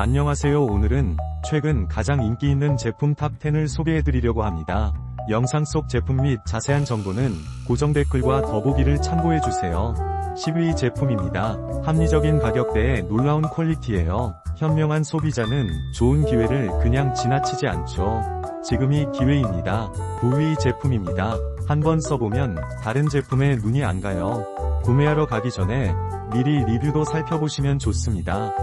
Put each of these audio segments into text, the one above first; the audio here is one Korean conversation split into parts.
안녕하세요 오늘은 최근 가장 인기 있는 제품 탑10을 소개해드리려고 합니다. 영상 속 제품 및 자세한 정보는 고정 댓글과 더보기를 참고해주세요. 10위 제품입니다. 합리적인 가격대에 놀라운 퀄리티예요. 현명한 소비자는 좋은 기회를 그냥 지나치지 않죠. 지금이 기회입니다. 9위 제품입니다. 한번 써보면 다른 제품에 눈이 안 가요. 구매하러 가기 전에 미리 리뷰도 살펴보시면 좋습니다.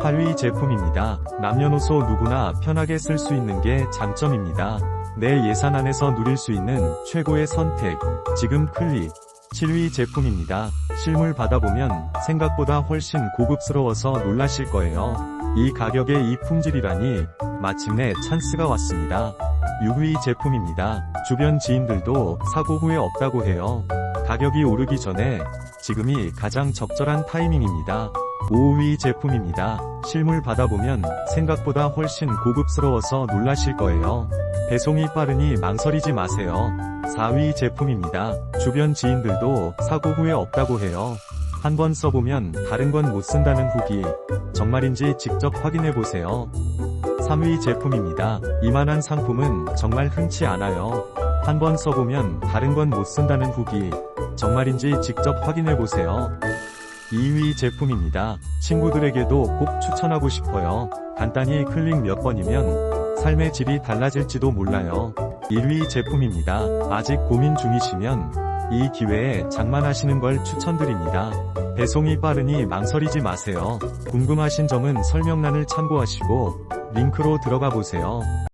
8위 제품입니다. 남녀노소 누구나 편하게 쓸 수 있는 게 장점입니다. 내 예산 안에서 누릴 수 있는 최고의 선택. 지금 클릭. 7위 제품입니다. 실물 받아보면 생각보다 훨씬 고급스러워서 놀라실 거예요. 이 가격에 이 품질이라니 마침내 찬스가 왔습니다. 6위 제품입니다. 주변 지인들도 사고 후에 없다고 해요. 가격이 오르기 전에 지금이 가장 적절한 타이밍입니다. 5위 제품입니다. 실물 받아보면 생각보다 훨씬 고급스러워서 놀라실 거예요. 배송이 빠르니 망설이지 마세요. 4위 제품입니다. 주변 지인들도 사고 후에 없다고 해요. 한번 써보면 다른 건 못 쓴다는 후기. 정말인지 직접 확인해보세요. 3위 제품입니다. 이만한 상품은 정말 흔치 않아요. 한번 써보면 다른 건 못 쓴다는 후기. 정말인지 직접 확인해보세요. 2위 제품입니다. 친구들에게도 꼭 추천하고 싶어요. 간단히 클릭 몇 번이면 삶의 질이 달라질지도 몰라요. 1위 제품입니다. 아직 고민 중이시면 이 기회에 장만하시는 걸 추천드립니다. 배송이 빠르니 망설이지 마세요. 궁금하신 점은 설명란을 참고하시고 링크로 들어가 보세요.